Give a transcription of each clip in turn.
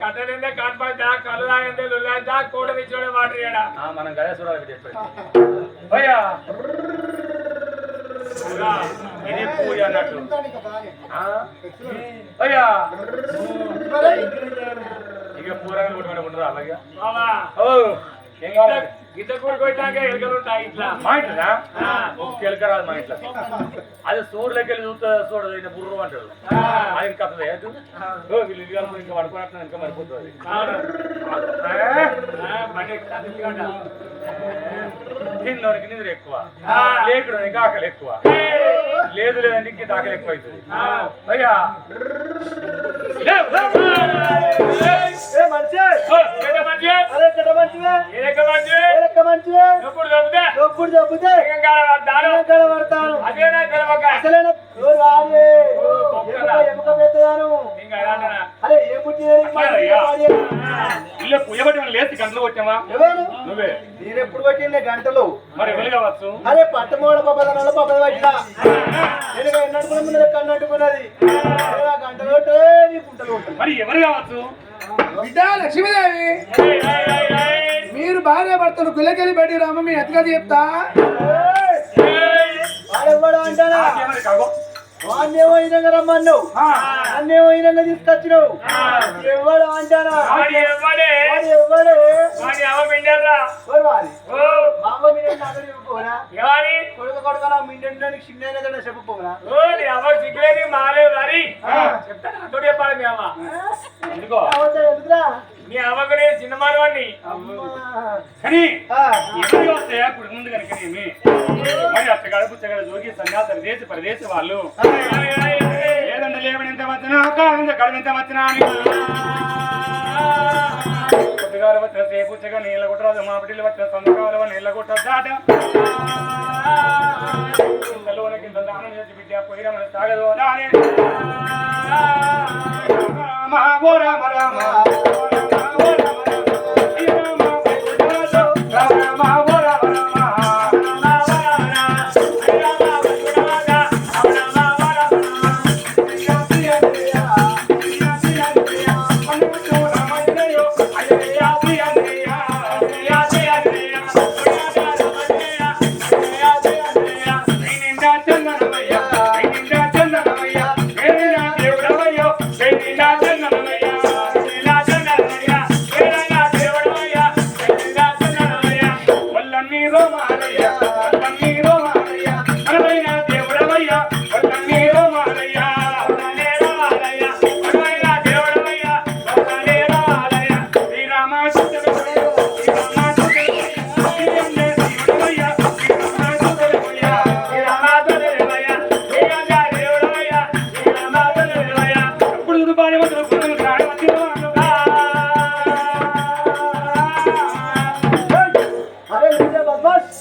కట్టనిందే కాన్పంచా కళ్ళు తాగిందే లుల్లాంచా కూడ తెచ్చోడే వాటర్ ఆ, మనం గదే చూడాలి చెప్పండి అయ్యా ఇది పూజ అన్నట్టు ఆ? అయ్యా ఇక పూరగా కొట్టుకుంటే ఉండరు అలాగే బావా ఓ ఏం కావాలి ఎలుకలు ఉంటాయి ఇట్లా. మా ఇంట్లోనా? ఆ. ఒక్క రాదు మా ఇంట్లో. అది సూర్యులకి వెళ్ళి చూస్తే చూడదు ఈయన బుర్రు అంటాడు. అది ఇంకా వీళ్ళు ఇల్లు ఇంకా పడుకున్నట్టు ఇంకా మరిపోతుంది. తిన్నోనికి నిద్ర ఎక్కువ. ఆ. లేకుడానికి ఆకలి ఎక్కువ. లేదు లేదంటే ఇంక ఆకలి ఎక్కువ అవుతుంది. అయ్యా. ఎక్కడ ఎప్పుడు చెబుతే? కనబడతాను. ఎముక పెద్దదాను? అరే ఏ పుట్టి. ఇల్లు పుయ్యబట్టి లేచి గంటలు కొట్టామా ఎవరు? నువ్వే. నేను ఎప్పుడు కొట్టిండే గంటలు. మరి ఎవరు కావచ్చు? అరే పట్టమూడ పప్పదనాలు పప్పద పట్టినా. నేను ఎన్నట్టుకున్నది లెక్క అన్నట్టుకున్నది బిడ్డ లక్ష్మీదేవి. ఏయ్, ఏయ్, ఏయ్, ఏయ్. మీరు భార్య భర్తలు గుల్లకెళ్ళి బయటికి రామ మీ అత్తగా చెప్తా. వాన్నేమో ఈనంగా రమ్మన్నావు. అన్నేమో ఈనంగా తీసుకొచ్చినావు ఎవడు అంటానా ఎవడు చెప్పుకోరా ఎవరి? కొడుకు కొడుకు నా మిండడానికి చిన్న కదా చెప్పుకోరా ఓ, నీ అవ్వ సిగ్గులేని మాలేదు మరి. చెప్తా నాతో చెప్పాలి మీ అవ్వ. ఎందుకో? ఎందుకురా? మీ అవ్వకు నేను చిన్న మానవాణ్ణి. అమ్మా. కానీ ఆ, ఎవరు వస్తే ఇప్పుడు ముందు కనుక మరి అత్తగాడు పుచ్చగాడు జోగి సన్యాసం దేశ పరదేశ వాళ్ళు. లేదంటే లేవని ఎంత వచ్చినా కాదు కడుపు ఎంత వచ్చినా అని. పుచ్చగారు వచ్చిన పుచ్చగా నీళ్ళ కొట్టరాదు మా బిడ్డలు వచ్చిన సంతకాలు నీళ్ళ కొట్టద్దాట ఇంతలోన కింద దానం చేసి బిడ్డ పోయిరా మన సాగదు. రానే. రామ ఓ రామ రామ ఓ రామ. I'm with you.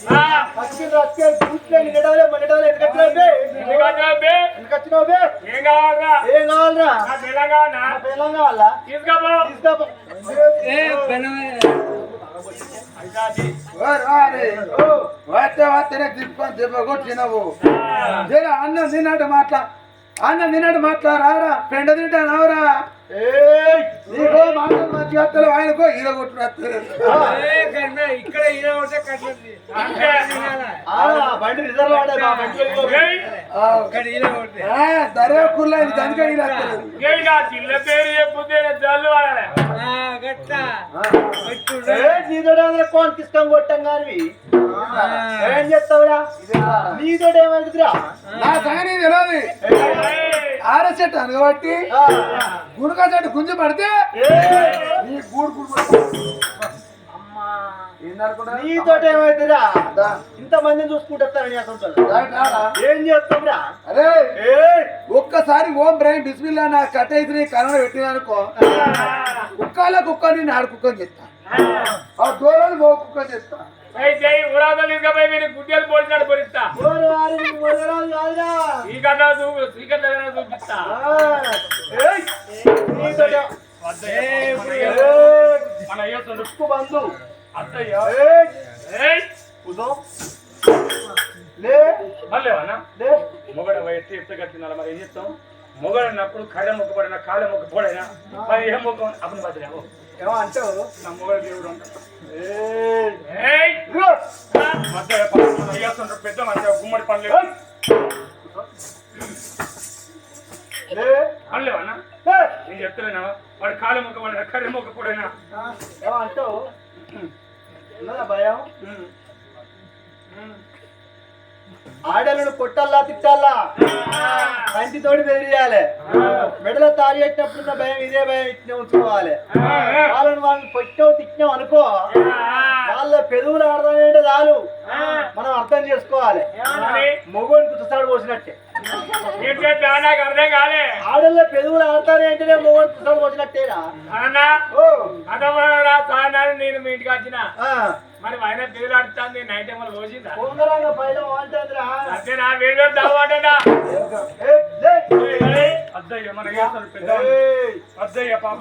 బద్మాష్ పచ్చి రచ్చే కూర్చులే నిండవలే మండవలే ఎందుకచ్చినావు బే ఎందుకచ్చినావు బే ఏం కావాలరా ఏం కావాలరా నా తెలంగాణ నా పిల్లం కావాలా మాట్లా రారా? పెండ తింటా నవరా వస్తలేవు ఆయనకో ఈర కొట్టుడు ఆ, బండి రిజర్వ్ వాడే మా బండి వెళ్ళిపో. ఏయ్, దరే కుర్లా ఇది కనుక ఈయన వస్తలేదు. ఏయ్, నా చిల్ల పేరు చెప్పుతే జల్లు వాడాలి? ఏయ్, నీతోటి ఏమైనా కోన్ కిస్కం కొట్టం కానీ ఏం చెప్తావురా నీతోటి ఏమైందిరా నా సంగతి తెలియదు. ఆర్ఎస్ చెట్టు అనగబట్టి గుణకా చెట్టు గుంజి పడితే నీ గూడు గూడు నీతోటి ఏమైందిరా ఇంత మందిని చూసుకుంటారని అసలు ఏం అరే ఒక్కసారి ఓం బ్రెయిన్ బిస్మిల్లా నా కట్ అయితే నీ కన్నడ పెట్టిననుకో కుక్కల కుక్క నేను ఆడు కుక్కని చెప్తా ఆ దూరాలు తీసుకపోయి మీరు గుడ్డలు ఈ కన్నా చూపు సీకట్ చూపిస్తా. మన అయ్యేస్తుండు ఉప్పు బంధు అత్తయ్య. లే. మొగడ ఎత్తి ఎత్త కట్టినాడు. మరి ఏం చేస్తాం? మొగలు అన్నప్పుడు కళ్ళ మొక్కపడినా కాళ్ళ మొక్కపడినా మరి ఏ మొక్క అప్పుడు బతిరావు ఏమో అంటావు నా మొగలు దేవుడు అంటాడు. పెద్ద మధ్య గుమ్మడి పనులు ఏ, నేను చెప్తున్నా వాడు కాళ్ళ మొక్కపడినా కర్రె మొక్కపడినా ఆ, ఏమో అంటావు? భయం? ఆడలను కొట్టల్లా తిట్టాలా కంటితోటి బెదిరియాలి. మెడలో తారి ఉన్న భయం ఇదే భయం ఇట్నే ఉంచుకోవాలి. వాళ్ళని వాళ్ళని కొట్టావు తిట్టినావు అనుకో వాళ్ళ పెదవులు ఆడదానంటే చాలు. మనం అర్థం చేసుకోవాలి. మొగోని కుస్తాడు పోసినట్టే. నాకు అర్థం కాలే. ఆడల్లో పెదవులు ఆడతానే అంటేనే మొగోని కుస్తాడు పోసినట్టేనా? అన్నా నేను మీ ఇంటికి వచ్చిన? ఆయన నైట్ టైం రోజుందా? వీడియో దావాటనా. అద్దయ్య మన అద్దయ్య పాప.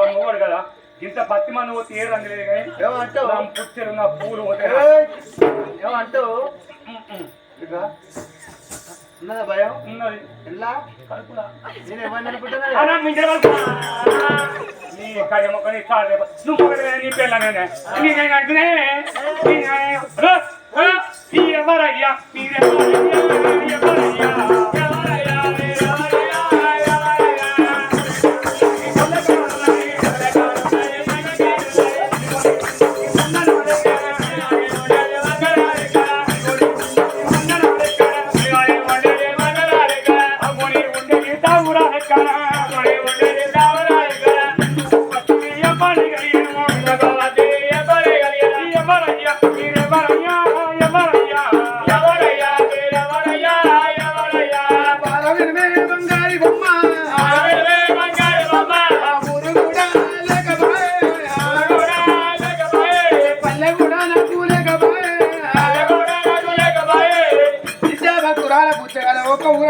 బంధు కదా? ఇంత పత్తి మంది పోతే ఏ రంగు లేదు కానీ ఏమంటావు? నా పూలు పోతే ఏమంటావు. ఉన్నదా భయం? ఉన్నది. ఎలా కడుపులా నేను ఎవరిని అనుకుంటున్నా అలా నీ నువ్వు నీ నేను ఎవరయ్యా? మీరెవరయ్యా ఎవరయ్యా,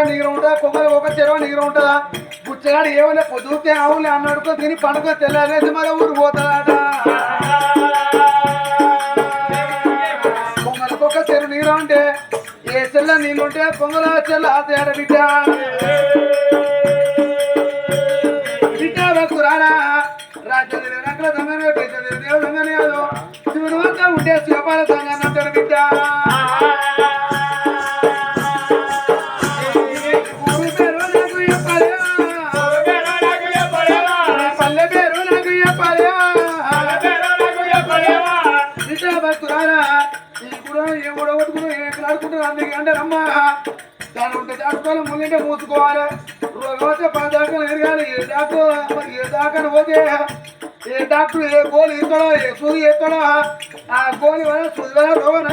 ఒక నీరు ఉంటుందా? కొమ్మలు ఒక చెరువు నీరు ఉంటుందా? గుచ్చగాడు ఏమైనా పొద్దుతే ఆవులే అన్నాడుకో తిని పండుగ తెల్లారేసి మన ఊరు పోతాడట. కొమ్మలకు ఒక చెరువు నీరు అంటే ఏ చెల్ల నీళ్ళుంటే పొంగల చెల్ల తేడ బిడ్డ. కూడా ఏ ఊడగొట్టుకుని ఎక్కడాడుకుంటారు అందుకే అంటే రమ్మా. దాని ఉంటే దాటుకోవాలి ముందంటే మూసుకోవాలి. వస్తే పది దాకా ఎరగాలి. ఏ డాక్టర్ ఏ దాకా పోతే? ఏ డాక్టర్ ఏ గోలు ఇస్తాడో ఏ సూది ఇస్తాడో ఆ గోలి వల్ల సూది వల్ల రోగం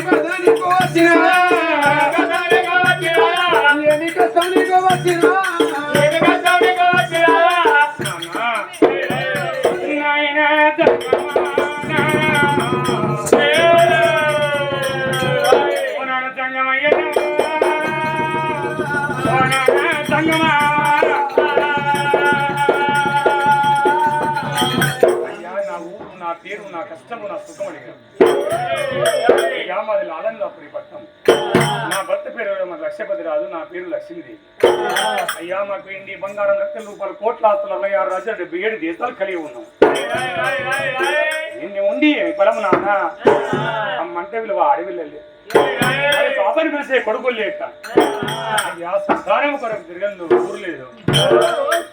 పదానికి వచ్చినా కష్టము నా సుఖం అడిగా అయ్యా లాలంగాపురి పట్నం నా భర్త పేరు మా లక్ష్యపతి రాజు నా పేరు లక్ష్మీదేవి అయ్యా మాకు ఇండి బంగారం లక్షల రూపాయలు కోట్ల ఆస్తులు అరవై ఆరు రాజ్యాలు డెబ్బై ఏడు దేశాలు కలిగి ఉన్నాం నిన్ను ఉండి బలము నాన్న అమ్మంటే విలువ అడవిల్లలే పాపని పిలిచే కొడుకులు లేక అయ్యా కొరకు తిరగందు ఊరు లేదు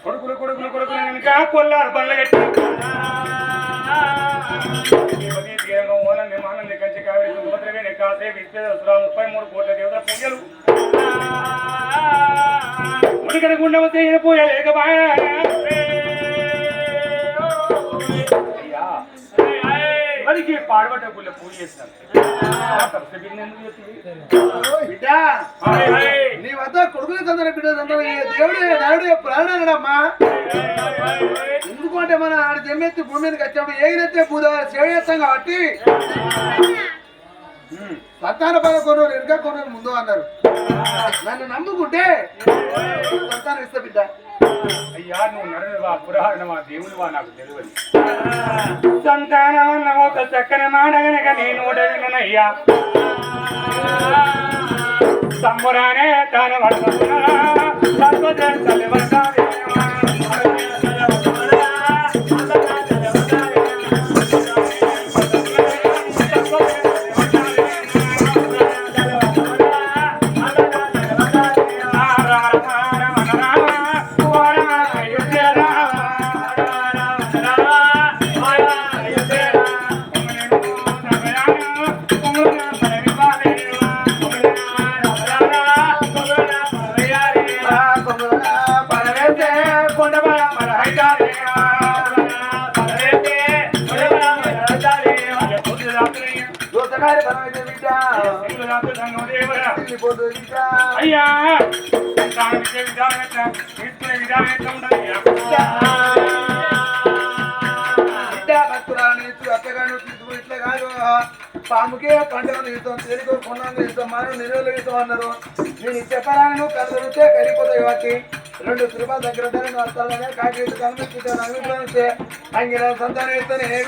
కొడుకులు కొడుకులు కొడుకులు వెనుక కొల్లారు బండ్ల కట్టి ముప్పై మూడు కోట్ల దేవత పూజలు ముడికడ గుండె వస్తే పూజ లేకపాయా మరికి పాడబట్ట గుళ్ళ పూజ చేస్తాను నీ వద్ద కొడుకుల తొందర బిడ్డ తొందర దేవుడు దేవుడు ఎందుకంటే మన ఆడ జమ్మెత్తి భూమి మీదకి వచ్చినప్పుడు ఏగినెత్తే సేవ చేస్తాం కాబట్టి. సంతాన పద వెనుక కొన్ని రోజులు ముందు అన్నారు. నన్ను నమ్ముకుంటే సంతానం ఇస్తా బిడ్డ. అయ్యా నువ్వు నరునివా పురాణమా దేవునివా నాకు తెలియదు. సంతానమన్న ఒక చక్కని మాట గనక నేను విననయ్యా. సంబరానే తాను పడుతున్నా దోసకాయ అయ్యా విధానం ఎట్లా తీసుకునే విధానం ఎట్లా పాముకే పంటలు తీస్తాం తేలికో కొన్నాను తీస్తాం మనం నిలువలు అన్నారు. నేను చెప్పరాను కదిలితే కరిగిపోతాయి కాబట్టి రెండు తిరుపతి దగ్గర వస్తాను కాకి కనిపిస్తుంటాను అంగితే అంగిల సంతానం ఇస్తాను ఏ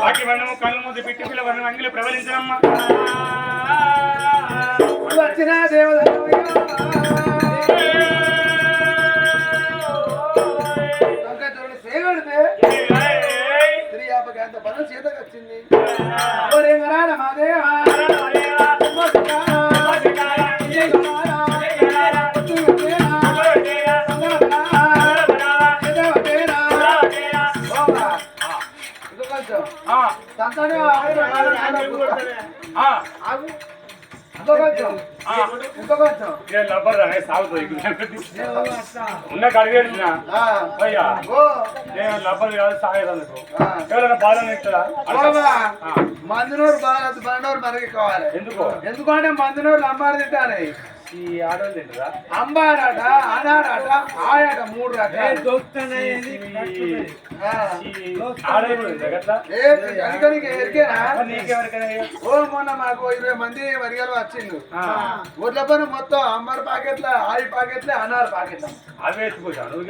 బాకి వర్ణము కళ్ళు ముందు పెట్టి పిల్ల అంగిలి ప్రవలించడమ్మా వచ్చిన దేవత సంకటుడు ఉన్న కడిగేసిన. అయ్యా నేను లబ్బర్ కాదు సాగేదందుకు ఆ. ఎవరైనా ఆ. మందునూరు బాగా బండూరు మనకి కావాలి ఎందుకు ఎందుకంటే మందునూరు అమ్మారు తింటానే ఈ ఆడవాళ్ళు తింటారా? అంబారాట అనారాట ఆయాట మూడు ఓ మొన్న మాకు ఇరవై మంది వరిగలు వచ్చిండు ఆ, ఊర్ల పని మొత్తం అమ్మర్ పాకెట్ల ఆయి పాకెట్లే అనారు పాకెట్ల. అవే ఎత్తుకోసాను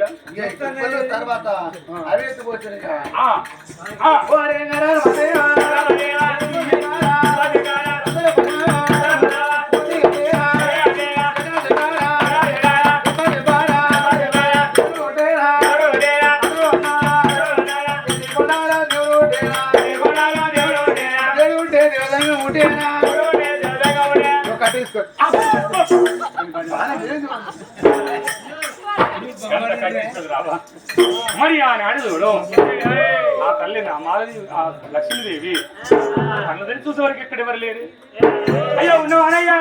తర్వాత అవి ఎత్తుకోవచ్చు మరి ఆయన అడుగుడు ఆ తల్లి నా మాలది ఆ లక్ష్మీదేవి అన్నదని చూసేవరకు ఎక్కడ ఎవరు లేరు అయ్యా ఉన్నావు అనయ్యా